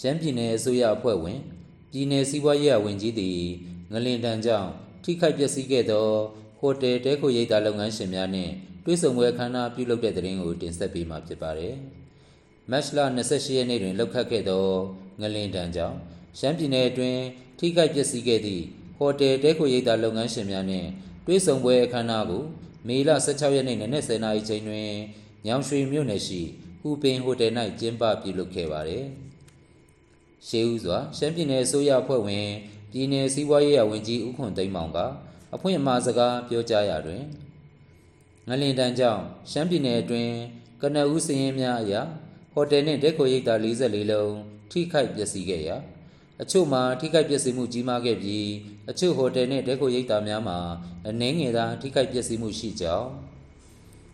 ရှမ်းပြည်နယ်အစိုးရအဖွဲ့ဝင်ပြည်내စီးပွားရေးဝန်ကြီးသည်ငလင်တန်းကြောင့်ထိခိုက်ပျက်စီးခဲ့သောဟိုတယ်တဲခိုရိပ်သာလုပ်ငန်းရှင်များနှင့်တွဲဆုံပွဲအခမ်းအနားပြုလုပ်တဲ့တဲ့ရင်ကိုတင်ဆက်ပေးမှာဖြစ်ပါတယ်။မတ်လ28ရက်နေ့တွင်လောက်ခတ်ခဲ့သောငလင်တန်းကြောင့်ရှမ်းပြည်နယ်အတွင်းထိခိုက်ပျက်စီးခဲ့သည့်ဟိုတယ်တဲခိုရိပ်သာလုပ်ငန်းရှင်များနှင့်တွဲဆုံပွဲအခမ်းအနားကိုမေလ16ရက်နေ့နနက်10:00နာရီချိန်တွင်ညောင်ရွှေမြို့နယ်ရှိဟူပင်ဟိုတယ်၌ကျင်းပပြုလုပ်ခဲ့ပါသည်။ ရှေးဦးစွာရှမ်းပြည်နယ်အစိုးရအဖွဲ့ဝင်ပြည်내စီးပွားရေးဝန်ကြီးဦးခွန်သိန်းမောင်ကအဖွင့်အမှာစကားပြောကြားရာတွင်ငလင်တန်းကြောင့်ရှမ်းပြည်နယ်အတွင်းကနဦးစည်ရင်များအရာဟိုတယ်နှင့်ဒက်ခိုရိပ်သာ44လုံးထိခိုက်ပျက်စီးခဲ့ရာအချို့မှာထိခိုက်ပျက်စီးမှုကြီးမားခဲ့ပြီးအချို့ဟိုတယ်နှင့်ဒက်ခိုရိပ်သာများမှာအနည်းငယ်သာထိခိုက်ပျက်စီးမှုရှိကြောင်း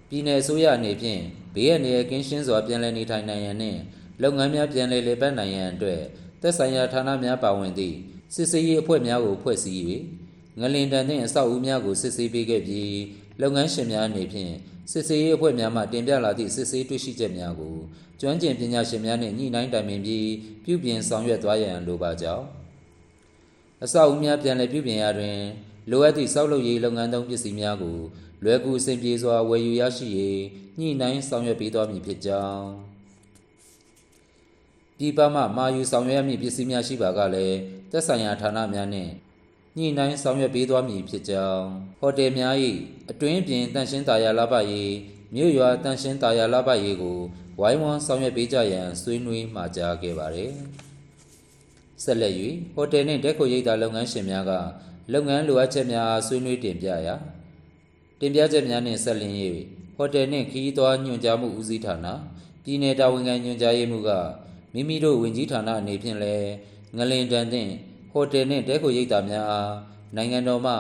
ပြည်내အစိုးရအနေဖြင့်ဘေးအန္တရာယ်ကင်းရှင်းစွာပြန်လည်နေထိုင်နိုင်ရန်နှင့် လုပ်ငန်းများပြန်လည်လည်ပတ်နိုင်ရန်အတွက်သက်ဆိုင်ရာဌာနများပါဝင်သည့်စစ်ဆေးရေးအဖွဲ့များကိုဖွဲ့စည်း၍ငလင်တန်နှင့်အဆောက်အဦများကိုစစ်ဆေးပေးခဲ့ပြီးလုပ်ငန်းရှင်များအနေဖြင့်စစ်ဆေးရေးအဖွဲ့များမှတင်ပြလာသည့်စစ်ဆေးတွေ့ရှိချက်များကိုကျွမ်းကျင်ပညာရှင်များနှင့်ညှိနှိုင်းတိုင်ပင်ပြီးပြုပြင်ဆောင်ရွက်သွားရန်လိုပါကြောင်းအဆောက်အဦများပြန်လည်ပြုပြင်ရာတွင်လိုအပ်သည့်စောက်လုပ်ရေးလုပ်ငန်းသုံးပစ္စည်းများကိုလွယ်ကူအဆင်ပြေစွာဝယ်ယူရရှိရေးညှိနှိုင်းဆောင်ရွက်ပေးသွားမည်ဖြစ်ကြောင်း ပြည်ပမှမာယူဆောင်ရွက်ရမည့်ပစ္စည်းများရှိပါကလည်းသက်ဆိုင်ရာဌာနများနှင့်ညှိနှိုင်းဆောင်ရွက်ပေးသွားမည်ဖြစ်ကြောင်းဟိုတယ်များ၏အတွင်းပြင်တန့်ရှင်းသာယာလှပရေးမြို့ရွာတန့်ရှင်းသာယာလှပရေးကိုဝိုင်းဝန်းဆောင်ရွက်ပေးကြရန်ဆွေးနွေးမှာကြားခဲ့ပါသည်ဆက်လက်၍ဟိုတယ်နှင့်ဒက်ခိုရိပ်သာလုပ်ငန်းရှင်များကလုပ်ငန်းလိုအပ်ချက်များအားဆွေးနွေးတင်ပြရာတင်ပြချက်များနှင့်ဆက်လျင်း၍ဟိုတယ်နှင့်ခီးသွွားညွှန်ကြားမှုဦးစီးဌာနပြည်내တာဝန်ခံညွှန်ကြားရေးမှူးက မိမိတို့ဝင်ကြီးဌာနအနေဖြင့်လည်းငလင်တန်နှင့်ဟိုတယ်နှင့်ဒက်ခိုရိပ်သာများအားနိုင်ငံတော်မှ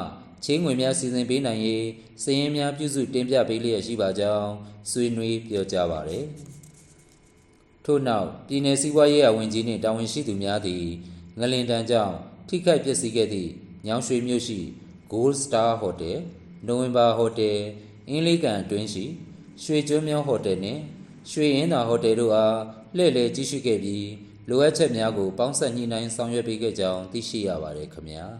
ချင်းငွေများစီစဉ်ပေးနိုင်ရေးစည်ရင်းများပြုစုတင်ပြပေးလျက်ရှိပါကြောင်းဆွေးနွေးပြောကြားပါရယ်ထို့နောက်ပြည်내စီးပွားရေးဝန်ကြီးနှင့်တာဝန်ရှိသူများသည်ငလင်တန်းကြောင့်ထိခိုက်ပျက်စီးခဲ့သည့်ညောင်ရွှေမြို့ရှိ Gold Star Hotel နိုဝင်ဘာဟိုတယ်အင်းလေးကန်အတွင်းရှိရွှေကျွန်းမြောင်းဟိုတယ်နှင့်ရွှေရင်သာဟိုတယ်တို့အား လှည့်လည်ကြည့်ရှုခဲ့ပြီးလိုအပ်ချက်များကိုပေါင်းစပ်ညှိနှိုင်းဆောင်ရွက်ပေးခဲ့ကြောင်းသိရှိရပါတယ်ခင်ဗျာ။